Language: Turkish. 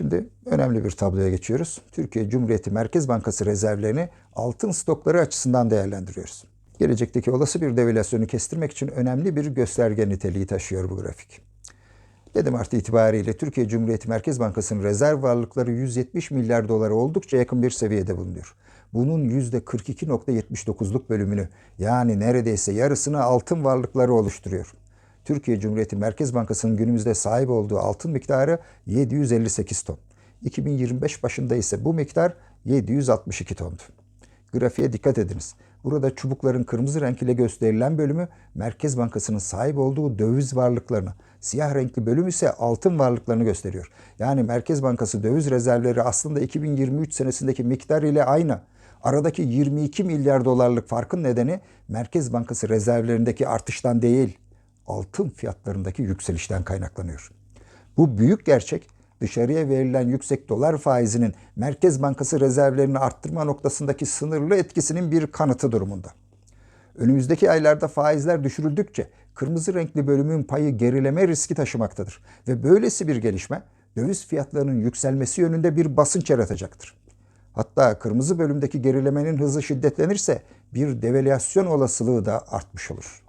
Şimdi önemli bir tabloya geçiyoruz. Türkiye Cumhuriyeti Merkez Bankası rezervlerini altın stokları açısından değerlendiriyoruz. Gelecekteki olası bir devalüasyonu kestirmek için önemli bir gösterge niteliği taşıyor bu grafik. 7 Mart itibariyle Türkiye Cumhuriyeti Merkez Bankası'nın rezerv varlıkları 170 milyar dolara oldukça yakın bir seviyede bulunuyor. Bunun %42.79'luk bölümünü yani neredeyse yarısını altın varlıkları oluşturuyor. Türkiye Cumhuriyeti Merkez Bankası'nın günümüzde sahip olduğu altın miktarı 758 ton. 2025 başında ise bu miktar 762 tondu. Grafiğe dikkat ediniz. Burada çubukların kırmızı renk ile gösterilen bölümü Merkez Bankası'nın sahip olduğu döviz varlıklarını, siyah renkli bölüm ise altın varlıklarını gösteriyor. Yani Merkez Bankası döviz rezervleri aslında 2023 senesindeki miktar ile aynı. Aradaki 22 milyar dolarlık farkın nedeni Merkez Bankası rezervlerindeki artıştan değil, altın fiyatlarındaki yükselişten kaynaklanıyor. Bu büyük gerçek dışarıya verilen yüksek dolar faizinin Merkez Bankası rezervlerini arttırma noktasındaki sınırlı etkisinin bir kanıtı durumunda. Önümüzdeki aylarda faizler düşürüldükçe kırmızı renkli bölümün payı gerileme riski taşımaktadır ve böylesi bir gelişme döviz fiyatlarının yükselmesi yönünde bir basınç yaratacaktır. Hatta kırmızı bölümdeki gerilemenin hızı şiddetlenirse bir devalüasyon olasılığı da artmış olur.